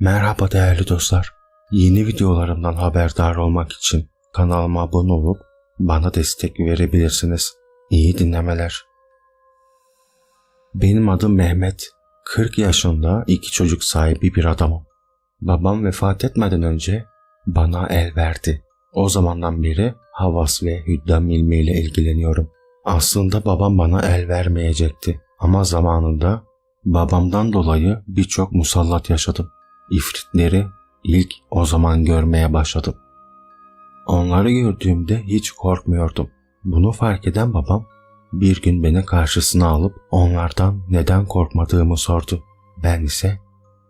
Merhaba değerli dostlar. Yeni videolarımdan haberdar olmak için kanalıma abone olup bana destek verebilirsiniz. İyi dinlemeler. Benim adım Mehmet. 40 yaşında iki çocuk sahibi bir adamım. Babam vefat etmeden önce bana el verdi. O zamandan beri havas ve hüddam ilmiyle ilgileniyorum. Aslında babam bana el vermeyecekti ama zamanında babamdan dolayı birçok musallat yaşadım. İfritleri ilk o zaman görmeye başladım. Onları gördüğümde hiç korkmuyordum. Bunu fark eden babam bir gün beni karşısına alıp onlardan neden korkmadığımı sordu. Ben ise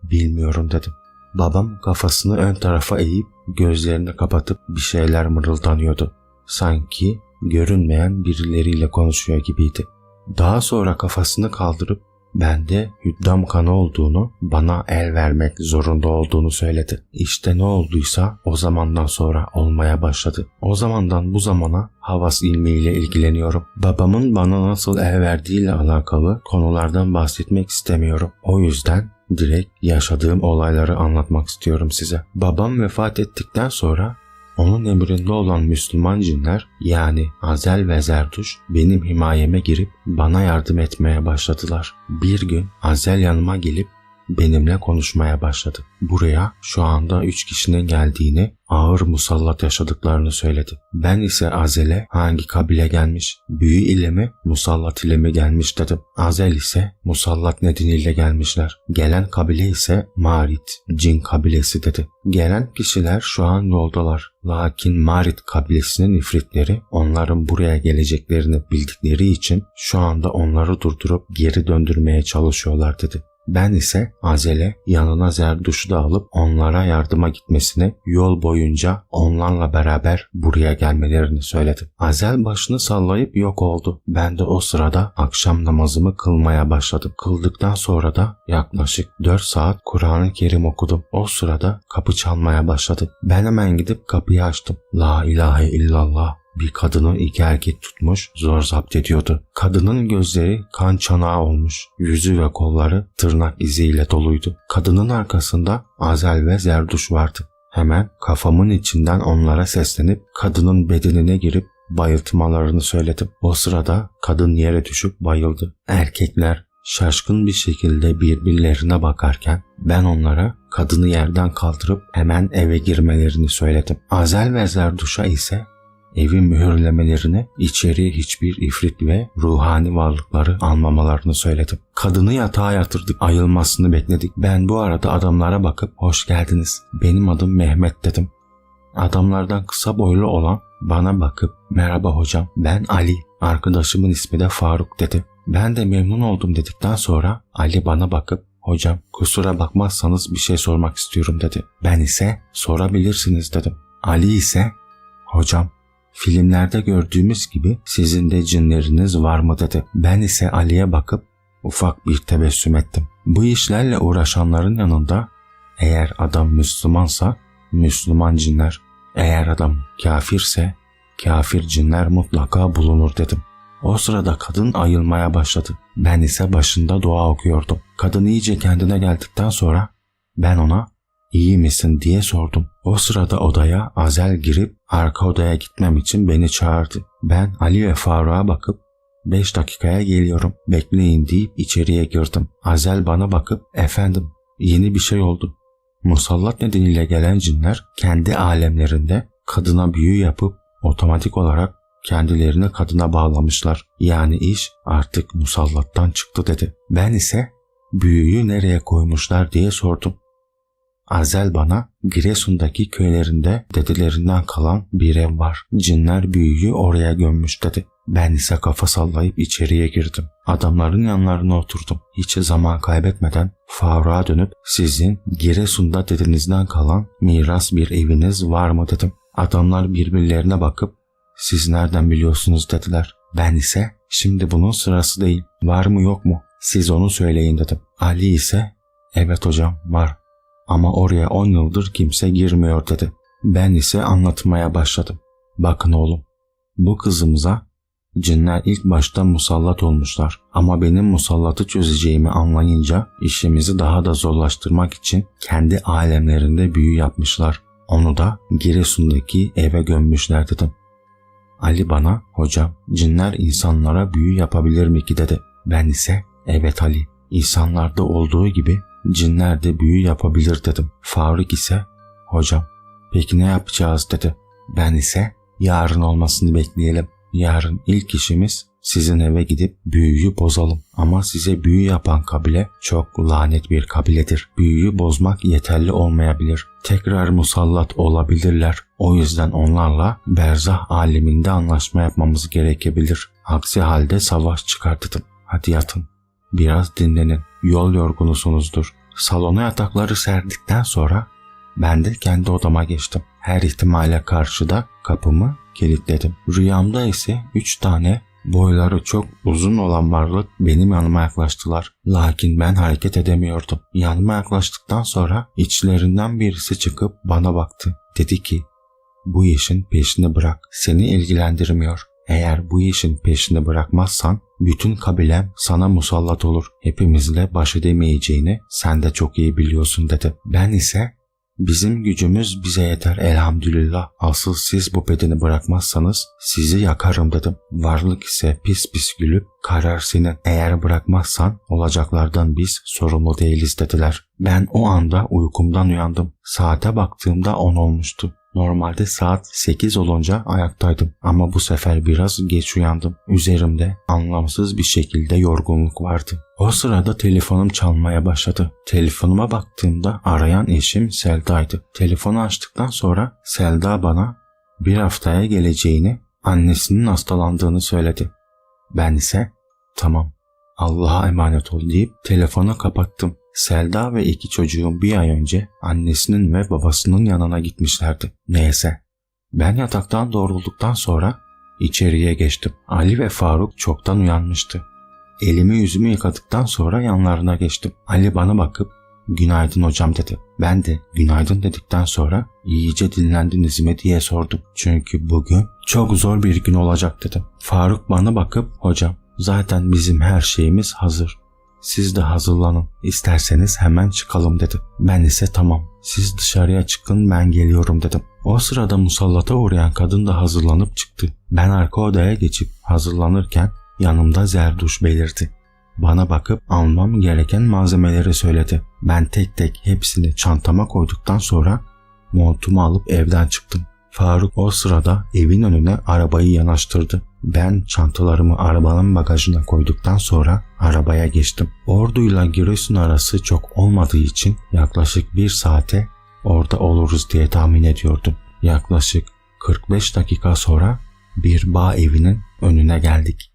bilmiyorum dedim. Babam kafasını ön tarafa eğip gözlerini kapatıp bir şeyler mırıldanıyordu. Sanki görünmeyen birileriyle konuşuyor gibiydi. Daha sonra kafasını kaldırıp bende hüddam kanı olduğunu, bana el vermek zorunda olduğunu söyledi. İşte ne olduysa o zamandan sonra olmaya başladı. O zamandan bu zamana havas ilmiyle ilgileniyorum. Babamın bana nasıl el verdiğiyle alakalı konulardan bahsetmek istemiyorum. O yüzden direkt yaşadığım olayları anlatmak istiyorum size. Babam vefat ettikten sonra onun emrinde olan Müslüman cinler yani Azel ve Zerduş benim himayeme girip bana yardım etmeye başladılar. Bir gün Azel yanıma gelip benimle konuşmaya başladı. Buraya şu anda üç kişinin geldiğini, ağır musallat yaşadıklarını söyledi. Ben ise Azel'e hangi kabile gelmiş, büyü ile mi, musallat ile mi gelmiş dedim. Azel ise musallat nedeniyle gelmişler. Gelen kabile ise Marit, cin kabilesi dedi. Gelen kişiler şu an yoldalar. Lakin Marit kabilesinin ifritleri onların buraya geleceklerini bildikleri için şu anda onları durdurup geri döndürmeye çalışıyorlar dedi. Ben ise Azel'e yanına Zerduş'u da alıp onlara yardıma gitmesini yol boyunca onlarla beraber buraya gelmelerini söyledim. Azel başını sallayıp yok oldu. Ben de o sırada akşam namazımı kılmaya başladım. Kıldıktan sonra da yaklaşık 4 saat Kur'an-ı Kerim okudum. O sırada kapı çalmaya başladı. Ben hemen gidip kapıyı açtım. La ilahe illallah bir kadını iki erkek tutmuş zor zapt ediyordu. Kadının gözleri kan çanağı olmuş. Yüzü ve kolları tırnak iziyle doluydu. Kadının arkasında Azel ve Zerduş vardı. Hemen kafamın içinden onlara seslenip kadının bedenine girip bayıltmalarını söyledim. O sırada kadın yere düşüp bayıldı. Erkekler şaşkın bir şekilde birbirlerine bakarken ben onlara kadını yerden kaldırıp hemen eve girmelerini söyledim. Azel ve Zerduş'a ise evin mühürlemelerini içeriye hiçbir ifrit ve ruhani varlıkları almamalarını söyledim. Kadını yatağa yatırdık, ayılmasını bekledik. Ben bu arada adamlara bakıp hoş geldiniz. Benim adım Mehmet dedim. Adamlardan kısa boylu olan bana bakıp merhaba hocam ben Ali, arkadaşımın ismi de Faruk dedi. Ben de memnun oldum dedikten sonra Ali bana bakıp hocam kusura bakmazsanız bir şey sormak istiyorum dedi. Ben ise sorabilirsiniz dedim. Ali ise hocam Filmlerde gördüğümüz gibi sizin de cinleriniz var mı dedi. Ben ise Ali'ye bakıp ufak bir tebessüm ettim. Bu işlerle uğraşanların yanında eğer adam Müslümansa Müslüman cinler, eğer adam kafirse kafir cinler mutlaka bulunur dedim. O sırada kadın ayılmaya başladı. Ben ise başında dua okuyordum. Kadın iyice kendine geldikten sonra ben ona iyi misin diye sordum. O sırada odaya Azel girip arka odaya gitmem için beni çağırdı. Ben Ali ve Faruk'a bakıp 5 dakikaya geliyorum bekleyin deyip içeriye girdim. Azel bana bakıp efendim yeni bir şey oldu. Musallat nedeniyle gelen cinler kendi alemlerinde kadına büyü yapıp otomatik olarak kendilerini kadına bağlamışlar. Yani iş artık musallattan çıktı dedi. Ben ise büyüyü nereye koymuşlar diye sordum. Azel bana Giresun'daki köylerinde dedelerinden kalan bir ev var. Cinler büyüyü oraya gömmüş dedi. Ben ise kafa sallayıp içeriye girdim. Adamların yanlarına oturdum. Hiç zaman kaybetmeden Faruk'a dönüp sizin Giresun'da dedenizden kalan miras bir eviniz var mı dedim. Adamlar birbirlerine bakıp siz nereden biliyorsunuz dediler. Ben ise şimdi bunun sırası değil. Var mı yok mu? Siz onu söyleyin dedim. Ali ise evet hocam var ama oraya on yıldır kimse girmiyor dedi. Ben ise anlatmaya başladım. Bakın oğlum, bu kızımıza Cinler ilk başta musallat olmuşlar ama benim musallatı çözeceğimi anlayınca işimizi daha da zorlaştırmak için kendi alemlerinde büyü yapmışlar. Onu da Giresun'daki eve gömmüşler dedim. Ali bana hocam cinler insanlara büyü yapabilir mi ki dedi. Ben ise evet Ali insanlarda olduğu gibi cinler de büyü yapabilir dedim. Faruk ise hocam peki ne yapacağız dedi. Ben ise yarın olmasını bekleyelim. Yarın ilk işimiz sizin eve gidip büyüyü bozalım. Ama size büyü yapan kabile çok lanet bir kabiledir. Büyüyü bozmak yeterli olmayabilir. Tekrar musallat olabilirler. O yüzden onlarla berzah aleminde anlaşma yapmamız gerekebilir. Aksi halde savaş çıkartırım. Hadi yatın. Biraz dinlenin. Yol yorgunusunuzdur. Salona yatakları serdikten sonra ben de kendi odama geçtim. Her ihtimale karşı da kapımı kilitledim. Rüyamda ise üç tane boyları çok uzun olan varlık benim yanıma yaklaştılar. Lakin ben hareket edemiyordum. Yanıma yaklaştıktan sonra içlerinden birisi çıkıp bana baktı. Dedi ki bu işin peşini bırak. Seni ilgilendirmiyor. Eğer bu işin peşini bırakmazsan bütün kabilem sana musallat olur. Hepimizle baş edemeyeceğini sen de çok iyi biliyorsun dedi. Ben ise Bizim gücümüz bize yeter elhamdülillah. Asıl siz bu bedeni bırakmazsanız sizi yakarım dedim. Varlık ise pis pis gülüp karar senin. Eğer bırakmazsan olacaklardan biz sorumlu değiliz dediler. Ben o anda uykumdan uyandım. Saate baktığımda 10 olmuştu. Normalde saat 8 olunca ayaktaydım ama bu sefer biraz geç uyandım. Üzerimde anlamsız bir şekilde yorgunluk vardı. O sırada telefonum çalmaya başladı. Telefonuma baktığımda arayan eşim Selda'ydı. Telefonu açtıktan sonra Selda bana bir haftaya geleceğini, annesinin hastalandığını söyledi. Ben ise tamam Allah'a emanet ol deyip telefonu kapattım. Selda ve iki çocuğum bir ay önce annesinin ve babasının yanına gitmişlerdi. Neyse. Ben yataktan doğrulduktan sonra içeriye geçtim. Ali ve Faruk çoktan uyanmıştı. Elimi yüzümü yıkadıktan sonra yanlarına geçtim. Ali bana bakıp günaydın hocam dedi. Ben de günaydın dedikten sonra iyice dinlendiniz mi diye sordum. Çünkü bugün çok zor bir gün olacak dedim. Faruk bana bakıp hocam zaten bizim her şeyimiz hazır. Siz de hazırlanın. İsterseniz hemen çıkalım dedi. Ben ise tamam. Siz dışarıya çıkın ben geliyorum dedim. O sırada musallata uğrayan kadın da hazırlanıp çıktı. Ben arka odaya geçip hazırlanırken yanımda Zerduş belirdi. Bana bakıp almam gereken malzemeleri söyledi. Ben tek tek hepsini çantama koyduktan sonra montumu alıp evden çıktım. Faruk o sırada evin önüne arabayı yanaştırdı. Ben çantalarımı arabanın bagajına koyduktan sonra arabaya geçtim. Orduyla Giresun arası çok olmadığı için yaklaşık bir saate orada oluruz diye tahmin ediyordum. Yaklaşık 45 dakika sonra bir bağ evinin önüne geldik.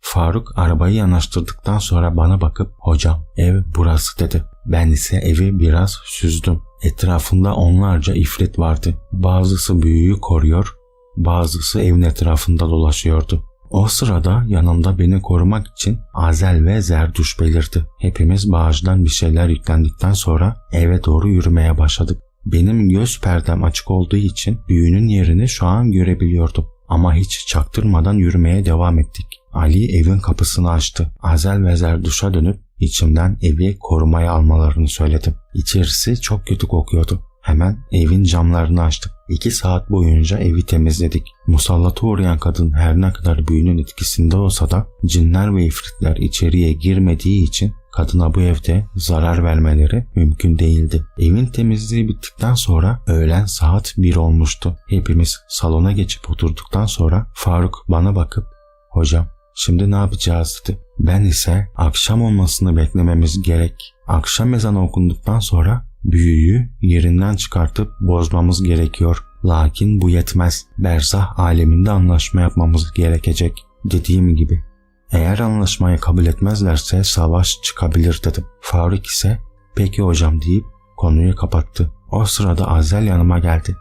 Faruk arabayı yanaştırdıktan sonra bana bakıp hocam ev burası dedi. Ben ise evi biraz süzdüm. Etrafında onlarca ifrit vardı. Bazısı büyüyü koruyor, bazısı evin etrafında dolaşıyordu. O sırada yanımda beni korumak için Azel ve Zerduş belirdi. Hepimiz bağıştan bir şeyler yüklendikten sonra eve doğru yürümeye başladık. Benim göz perdem açık olduğu için büyünün yerini şu an görebiliyordum. Ama hiç çaktırmadan yürümeye devam ettik. Ali evin kapısını açtı. Azel ve Zerduş'a dönüp içimden evi korumaya almalarını söyledim. İçerisi çok kötü kokuyordu. Hemen evin camlarını açtık. İki saat boyunca evi temizledik. Musallata uğrayan kadın her ne kadar büyünün etkisinde olsa da cinler ve ifritler içeriye girmediği için kadına bu evde zarar vermeleri mümkün değildi. Evin temizliği bittikten sonra öğlen saat 1 olmuştu. Hepimiz salona geçip oturduktan sonra Faruk bana bakıp hocam şimdi ne yapacağız dedi. Ben ise akşam olmasını beklememiz gerek. Akşam ezanı okunduktan sonra büyüyü yerinden çıkartıp bozmamız gerekiyor. Lakin bu yetmez. Berzah aleminde anlaşma yapmamız gerekecek. Dediğim gibi eğer anlaşmayı kabul etmezlerse savaş çıkabilir dedim. Faruk ise peki hocam deyip konuyu kapattı. O sırada Azel yanıma geldi.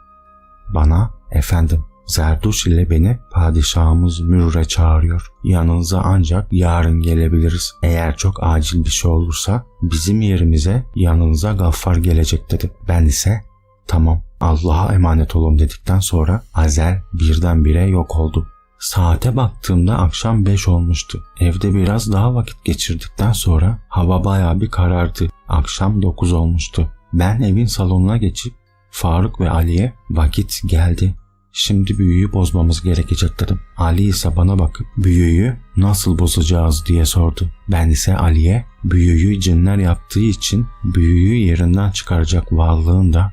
Bana efendim Zerduş ile beni padişahımız Mürre çağırıyor. Yanınıza ancak yarın gelebiliriz. Eğer çok acil bir şey olursa bizim yerimize yanınıza gaffar gelecek dedi. Ben ise tamam Allah'a emanet olun dedikten sonra Azel birdenbire yok oldu. Saate baktığımda akşam 5 olmuştu. Evde biraz daha vakit geçirdikten sonra hava bayağı bir karardı. Akşam 9 olmuştu. Ben evin salonuna geçip Faruk ve Ali'ye vakit geldi. Şimdi büyüyü bozmamız gerekecek dedim. Ali ise bana bakıp büyüyü nasıl bozacağız diye sordu. Ben ise Ali'ye büyüyü cinler yaptığı için büyüyü yerinden çıkaracak varlığın da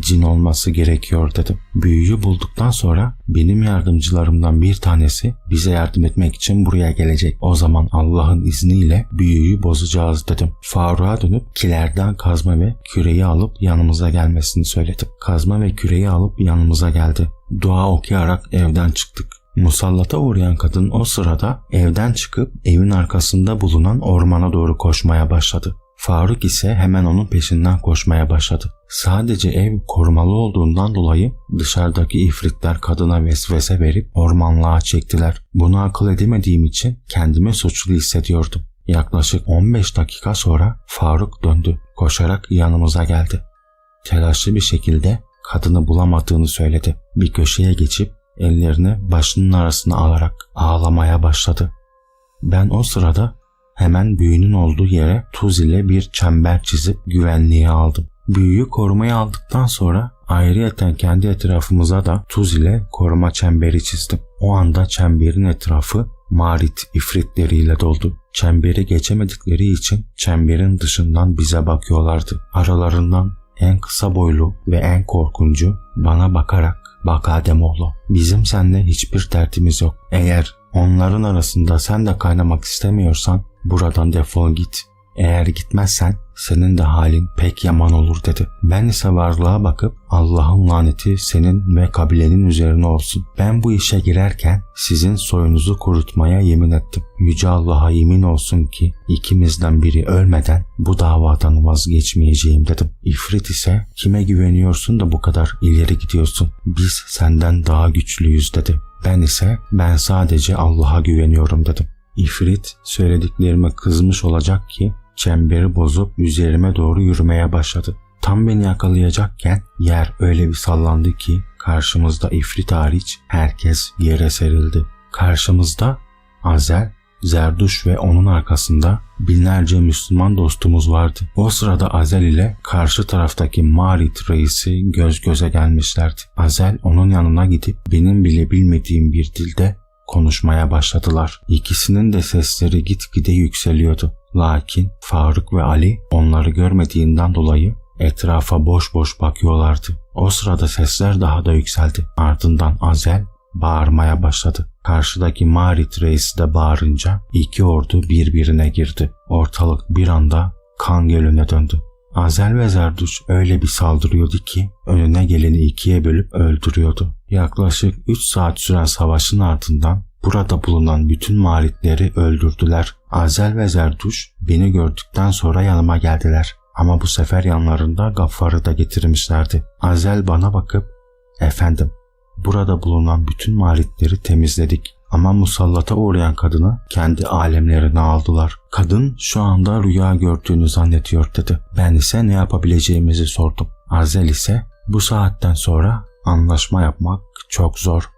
cin olması gerekiyor dedim. Büyüyü bulduktan sonra benim yardımcılarımdan bir tanesi bize yardım etmek için buraya gelecek. O zaman Allah'ın izniyle büyüyü bozacağız dedim. Faruk'a dönüp kilerden kazma ve küreyi alıp yanımıza gelmesini söyledim. Kazma ve küreyi alıp yanımıza geldi. Dua okuyarak evden çıktık. Musallata uğrayan kadın o sırada evden çıkıp evin arkasında bulunan ormana doğru koşmaya başladı. Faruk ise hemen onun peşinden koşmaya başladı. Sadece ev korumalı olduğundan dolayı dışarıdaki ifritler kadına vesvese verip ormanlığa çektiler. Bunu akıl edemediğim için kendimi suçlu hissediyordum. Yaklaşık 15 dakika sonra Faruk döndü. Koşarak yanımıza geldi. Telaşlı bir şekilde kadını bulamadığını söyledi. Bir köşeye geçip ellerini başının arasına alarak ağlamaya başladı. Ben o sırada hemen büyünün olduğu yere tuz ile bir çember çizip güvenliğe aldım. Büyüyü korumaya aldıktan sonra ayrıyeten kendi etrafımıza da tuz ile koruma çemberi çizdim. O anda çemberin etrafı marit ifritleriyle doldu. Çemberi geçemedikleri için çemberin dışından bize bakıyorlardı. Aralarından en kısa boylu ve en korkuncu bana bakarak bak Ademoğlu bizim seninle hiçbir dertimiz yok. Eğer onların arasında sen de kaynamak istemiyorsan buradan defol git. Eğer gitmezsen senin de halin pek yaman olur dedi. Ben ise varlığa bakıp Allah'ın laneti senin ve kabilenin üzerine olsun. Ben bu işe girerken sizin soyunuzu kurutmaya yemin ettim. Yüce Allah'a yemin olsun ki ikimizden biri ölmeden bu davadan vazgeçmeyeceğim dedim. İfrit ise kime güveniyorsun da bu kadar ileri gidiyorsun? Biz senden daha güçlüyüz dedi. Ben ise ben sadece Allah'a güveniyorum dedim. İfrit söylediklerime kızmış olacak ki çemberi bozup üzerime doğru yürümeye başladı. Tam beni yakalayacakken yer öyle bir sallandı ki karşımızda ifrit hariç herkes yere serildi. Karşımızda Azel, Zerduş ve onun arkasında binlerce Müslüman dostumuz vardı. O sırada Azel ile karşı taraftaki Marit reisi göz göze gelmişlerdi. Azel onun yanına gidip benim bile bilmediğim bir dilde konuşmaya başladılar. İkisinin de sesleri gitgide yükseliyordu. Lakin Faruk ve Ali onları görmediğinden dolayı etrafa boş boş bakıyorlardı. O sırada sesler daha da yükseldi. Ardından Azel bağırmaya başladı. Karşıdaki Marit reisi de bağırınca iki ordu birbirine girdi. Ortalık bir anda kan gölüne döndü. Azel ve Zerduş öyle bir saldırıyordu ki önüne geleni ikiye bölüp öldürüyordu. Yaklaşık 3 saat süren savaşın ardından burada bulunan bütün maritleri öldürdüler. Azel ve Zerduş beni gördükten sonra yanıma geldiler. Ama bu sefer yanlarında Gaffar'ı da getirmişlerdi. Azel bana bakıp efendim burada bulunan bütün maritleri temizledik. Ama musallata uğrayan kadını kendi alemlerine aldılar. Kadın şu anda rüya gördüğünü zannediyor dedi. Ben ise ne yapabileceğimizi sordum. Azel ise bu saatten sonra anlaşma yapmak çok zor.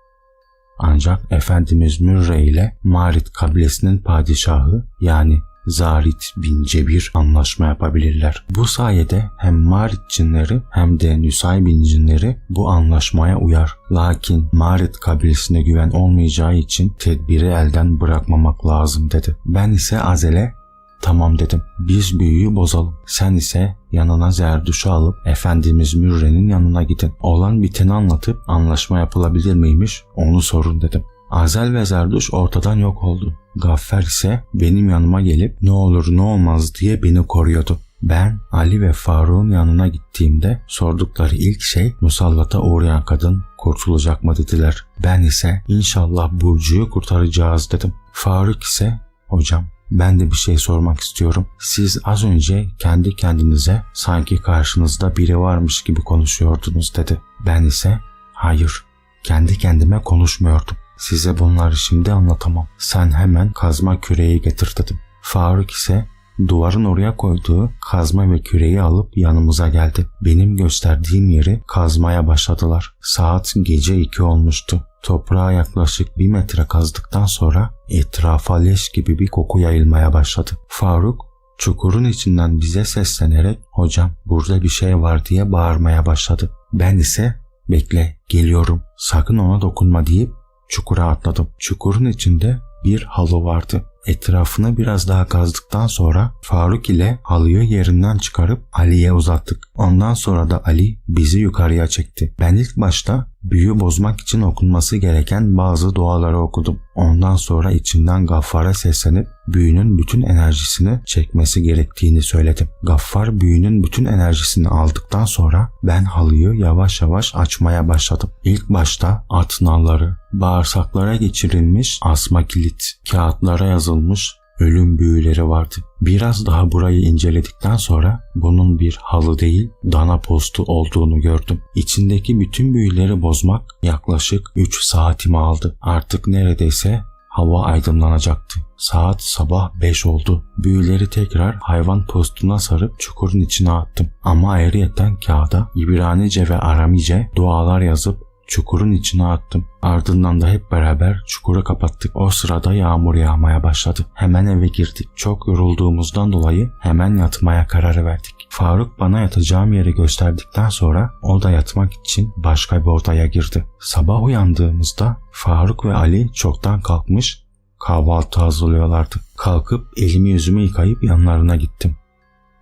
Ancak Efendimiz Mürre ile Marit kabilesinin padişahı yani Zarit bin Cebir anlaşma yapabilirler. Bu sayede hem Marit cinleri hem de Nüsay bin cinleri bu anlaşmaya uyar. Lakin Marit kabilesine güven olmayacağı için tedbiri elden bırakmamak lazım dedi. Ben ise Azel'e Tamam dedim. Biz büyüyü bozalım. Sen ise yanına Zerdüş'ü alıp Efendimiz Mürre'nin yanına gidin. Olan biteni anlatıp anlaşma yapılabilir miymiş onu sorun dedim. Azel ve Zerduş ortadan yok oldu. Gaffer ise benim yanıma gelip ne olur ne olmaz diye beni koruyordu. Ben Ali ve Faruk'un yanına gittiğimde sordukları ilk şey musallata uğrayan kadın kurtulacak mı dediler. Ben ise inşallah Burcu'yu kurtaracağız dedim. Faruk ise hocam ben de bir şey sormak istiyorum. Siz az önce kendi kendinize sanki karşınızda biri varmış gibi konuşuyordunuz dedi. Ben ise hayır kendi kendime konuşmuyordum. Size bunları şimdi anlatamam. Sen hemen kazma küreği getir dedim. Faruk ise duvarın oraya koyduğu kazma ve küreği alıp yanımıza geldi. Benim gösterdiğim yeri kazmaya başladılar. Saat gece iki olmuştu. Toprağa yaklaşık bir metre kazdıktan sonra etrafa leş gibi bir koku yayılmaya başladı. Faruk çukurun içinden bize seslenerek hocam burada bir şey var diye bağırmaya başladı. Ben ise bekle geliyorum sakın ona dokunma deyip çukura atladım. Çukurun içinde bir halı vardı. Etrafını biraz daha kazdıktan sonra Faruk ile halıyı yerinden çıkarıp Ali'ye uzattık. Ondan sonra da Ali bizi yukarıya çekti. Ben ilk başta büyü bozmak için okunması gereken bazı duaları okudum. Ondan sonra içimden Gaffar'a seslenip büyünün bütün enerjisini çekmesi gerektiğini söyledim. Gaffar büyünün bütün enerjisini aldıktan sonra ben halıyı yavaş yavaş açmaya başladım. İlk başta at nalları, bağırsaklara geçirilmiş asma kilit, kağıtlara yazılmış ölüm büyüleri vardı. Biraz daha burayı inceledikten sonra bunun bir halı değil dana postu olduğunu gördüm. İçindeki bütün büyüleri bozmak yaklaşık 3 saatimi aldı. Artık neredeyse hava aydınlanacaktı. Saat sabah 5 oldu. Büyüleri tekrar hayvan postuna sarıp çukurun içine attım. Ama ayrıyeten kağıda İbranice ve Aramice dualar yazıp çukurun içine attım. Ardından da hep beraber çukuru kapattık. O sırada yağmur yağmaya başladı. Hemen eve girdik. Çok yorulduğumuzdan dolayı hemen yatmaya karar verdik. Faruk bana yatacağım yeri gösterdikten sonra o da yatmak için başka bir odaya girdi. Sabah uyandığımızda Faruk ve Ali çoktan kalkmış kahvaltı hazırlıyorlardı. Kalkıp elimi yüzümü yıkayıp yanlarına gittim.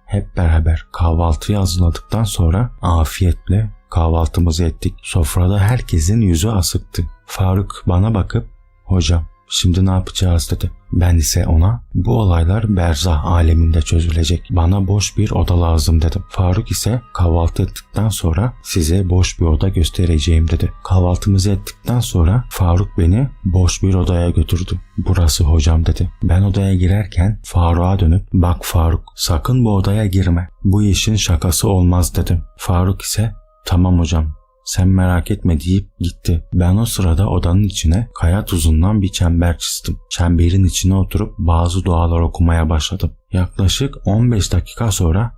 Hep beraber kahvaltıyı hazırladıktan sonra afiyetle kahvaltımızı ettik. Sofrada herkesin yüzü asıktı. Faruk bana bakıp hocam şimdi ne yapacağız dedi. Ben ise ona bu olaylar berzah aleminde çözülecek. Bana boş bir oda lazım dedim. Faruk ise kahvaltı ettikten sonra size boş bir oda göstereceğim dedi. Kahvaltımızı ettikten sonra Faruk beni boş bir odaya götürdü. Burası hocam dedi. Ben odaya girerken Faruk'a dönüp bak Faruk sakın bu odaya girme. Bu işin şakası olmaz dedim. Faruk ise Tamam hocam sen merak etme deyip gitti. Ben o sırada odanın içine kaya tuzundan bir çember çizdim. Çemberin içine oturup bazı dualar okumaya başladım. Yaklaşık 15 dakika sonra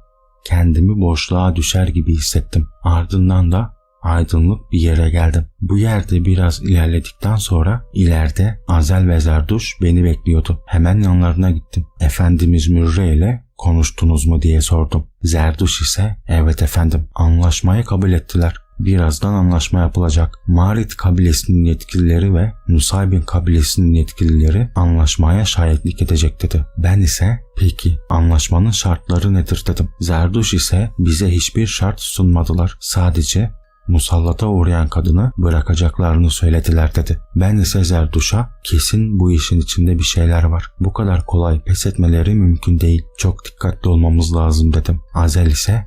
kendimi boşluğa düşer gibi hissettim. Ardından da aydınlık bir yere geldim. Bu yerde biraz ilerledikten sonra ileride Azel ve Zerduş beni bekliyordu. Hemen yanlarına gittim. Efendimiz Mürre ile konuştunuz mu diye sordum. Zerduş ise evet efendim anlaşmayı kabul ettiler. Birazdan anlaşma yapılacak. Marit kabilesinin yetkilileri ve Nusaybin kabilesinin yetkilileri anlaşmaya şahitlik edecek dedi. Ben ise peki anlaşmanın şartları nedir dedim. Zerduş ise bize hiçbir şart sunmadılar. Sadece musallata uğrayan kadını bırakacaklarını söylediler dedi. Ben ise Zerduş'a kesin bu işin içinde bir şeyler var. Bu kadar kolay pes etmeleri mümkün değil. Çok dikkatli olmamız lazım dedim. Azel ise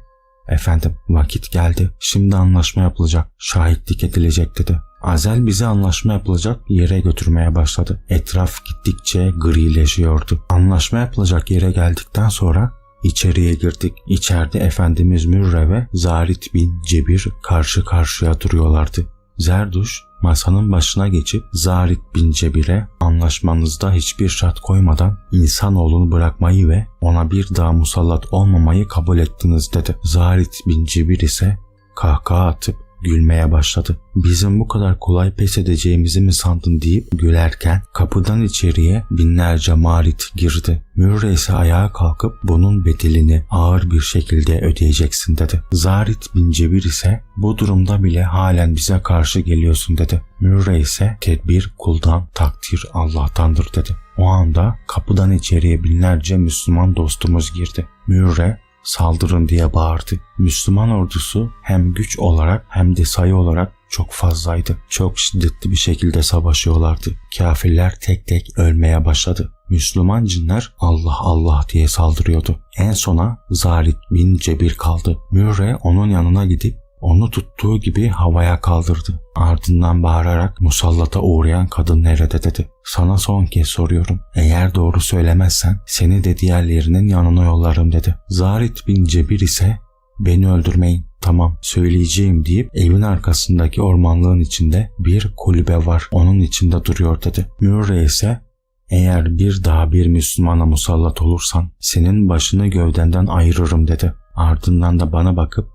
Efendim vakit geldi. Şimdi anlaşma yapılacak. Şahitlik edilecek dedi. Azel bizi anlaşma yapılacak yere götürmeye başladı. Etraf gittikçe grileşiyordu. Anlaşma yapılacak yere geldikten sonra İçeriye girdik. İçeride Efendimiz Mürre ve Zarit bin Cebir karşı karşıya duruyorlardı. Zerduş masanın başına geçip Zarit bin Cebir'e anlaşmanızda hiçbir şart koymadan insanoğlunu bırakmayı ve ona bir daha musallat olmamayı kabul ettiniz dedi. Zarit bin Cebir ise kahkaha atıp gülmeye başladı. Bizim bu kadar kolay pes edeceğimizi mi sandın deyip gülerken kapıdan içeriye binlerce marit girdi. Mürre ise ayağa kalkıp bunun bedelini ağır bir şekilde ödeyeceksin dedi. Zarit bin Cebir ise bu durumda bile halen bize karşı geliyorsun dedi. Mürre ise tedbir kuldan takdir Allah'tandır dedi. O anda kapıdan içeriye binlerce Müslüman dostumuz girdi. Mürre saldırın diye bağırdı. Müslüman ordusu hem güç olarak hem de sayı olarak çok fazlaydı. Çok şiddetli bir şekilde savaşıyorlardı. Kafirler tek tek ölmeye başladı. Müslüman cinler Allah Allah diye saldırıyordu. En sona Zarit bin Cebir kaldı. Mürre onun yanına gidip onu tuttuğu gibi havaya kaldırdı. Ardından bağırarak musallata uğrayan kadın nerede dedi. Sana son kez soruyorum. Eğer doğru söylemezsen seni de diğerlerinin yanına yollarım dedi. Zarit bin Cebir ise beni öldürmeyin tamam söyleyeceğim deyip evin arkasındaki ormanlığın içinde bir kulübe var onun içinde duruyor dedi. Mürre ise eğer bir daha bir Müslümana musallat olursan senin başını gövdenden ayırırım dedi. Ardından da bana bakıp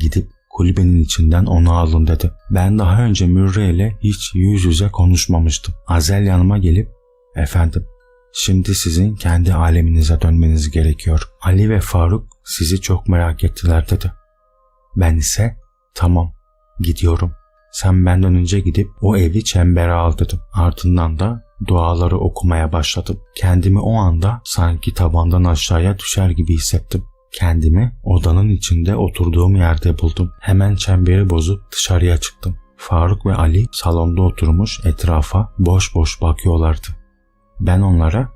gidip kulübenin içinden onu alın dedi. Ben daha önce Mürre ile hiç yüz yüze konuşmamıştım. Azel yanıma gelip efendim şimdi sizin kendi aleminize dönmeniz gerekiyor. Ali ve Faruk sizi çok merak ettiler dedi. Ben ise tamam gidiyorum. Sen benden önce gidip o evi çembere al dedim. Ardından da duaları okumaya başladım. Kendimi o anda sanki tabandan aşağıya düşer gibi hissettim. Kendimi odanın içinde oturduğum yerde buldum. Hemen çemberi bozup dışarıya çıktım. Faruk ve Ali salonda oturmuş etrafa boş boş bakıyorlardı. Ben onlara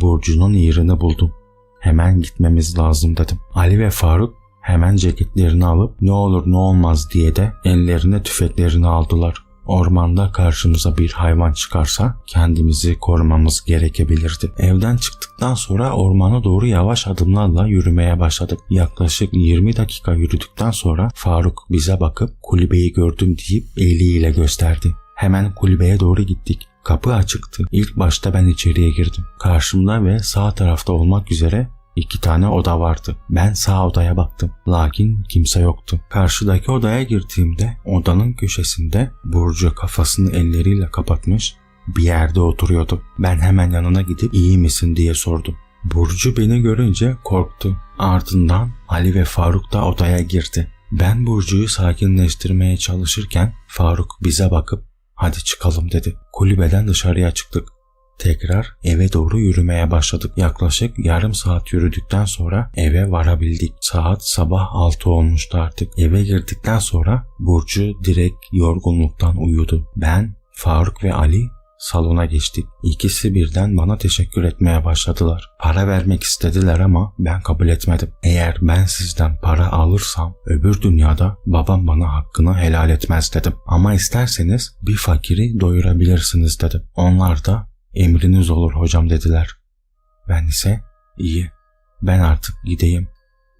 Burcu'nun yerini buldum. Hemen gitmemiz lazım dedim. Ali ve Faruk hemen ceketlerini alıp ne olur ne olmaz diye de ellerine tüfeklerini aldılar. Ormanda karşımıza bir hayvan çıkarsa kendimizi korumamız gerekebilirdi. Evden çıktıktan sonra ormana doğru yavaş adımlarla yürümeye başladık. Yaklaşık 20 dakika yürüdükten sonra Faruk bize bakıp kulübeyi gördüm deyip eliyle gösterdi. Hemen kulübeye doğru gittik. Kapı açıktı. İlk başta ben içeriye girdim. Karşımda ve sağ tarafta olmak üzere iki tane oda vardı. Ben sağ odaya baktım. Lakin kimse yoktu. Karşıdaki odaya girdiğimde odanın köşesinde Burcu kafasını elleriyle kapatmış bir yerde oturuyordu. Ben hemen yanına gidip iyi misin diye sordum. Burcu beni görünce korktu. Ardından Ali ve Faruk da odaya girdi. Ben Burcu'yu sakinleştirmeye çalışırken Faruk bize bakıp hadi çıkalım dedi. Kulübeden dışarıya çıktık. Tekrar eve doğru yürümeye başladık. Yaklaşık yarım saat yürüdükten sonra eve varabildik. Saat sabah 6 olmuştu artık. Eve girdikten sonra Burcu direkt yorgunluktan uyudu. Ben, Faruk ve Ali salona geçtik. İkisi birden bana teşekkür etmeye başladılar. Para vermek istediler ama ben kabul etmedim. Eğer ben sizden para alırsam öbür dünyada babam bana hakkını helal etmez dedim. Ama isterseniz bir fakiri doyurabilirsiniz dedim. Onlar da emriniz olur hocam dediler. Ben ise iyi ben artık gideyim.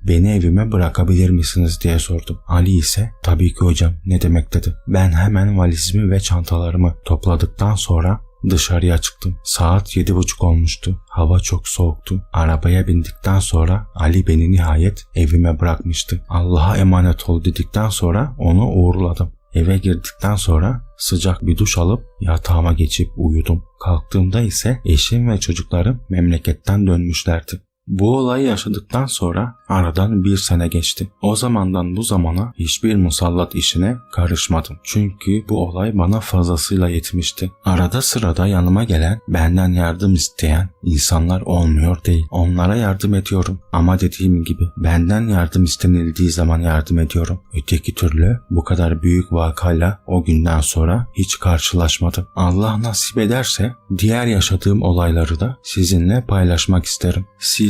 Beni evime bırakabilir misiniz diye sordum. Ali ise tabii ki hocam ne demek dedi. Ben hemen valizimi ve çantalarımı topladıktan sonra dışarıya çıktım. Saat yedi buçuk olmuştu. Hava çok soğuktu. Arabaya bindikten sonra Ali beni nihayet evime bırakmıştı. Allah'a emanet ol dedikten sonra onu uğurladım. Eve girdikten sonra sıcak bir duş alıp yatağıma geçip uyudum. Kalktığımda ise eşim ve çocuklarım memleketten dönmüşlerdi. Bu olayı yaşadıktan sonra aradan bir sene geçti. O zamandan bu zamana hiçbir musallat işine karışmadım. Çünkü bu olay bana fazlasıyla yetmişti. Arada sırada yanıma gelen, benden yardım isteyen insanlar olmuyor değil. Onlara yardım ediyorum. Ama dediğim gibi benden yardım istenildiği zaman yardım ediyorum. Öteki türlü bu kadar büyük vakayla o günden sonra hiç karşılaşmadım. Allah nasip ederse diğer yaşadığım olayları da sizinle paylaşmak isterim.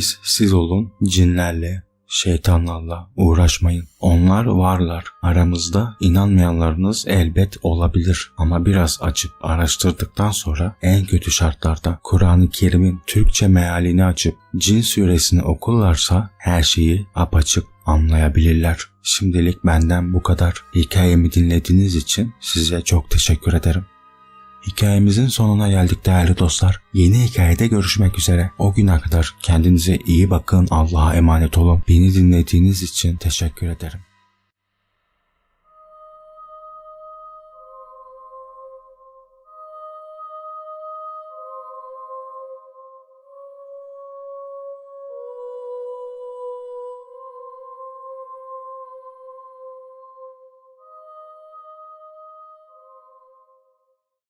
Siz siz olun cinlerle, şeytanlarla uğraşmayın. Onlar varlar. Aramızda inanmayanlarınız elbet olabilir ama biraz açıp araştırdıktan sonra en kötü şartlarda Kur'an-ı Kerim'in Türkçe mealini açıp cin suresini okurlarsa her şeyi apaçık anlayabilirler. Şimdilik benden bu kadar. Hikayemi dinlediğiniz için size çok teşekkür ederim. Hikayemizin sonuna geldik değerli dostlar. Yeni hikayede görüşmek üzere. O güne kadar kendinize iyi bakın. Allah'a emanet olun. Beni dinlediğiniz için teşekkür ederim.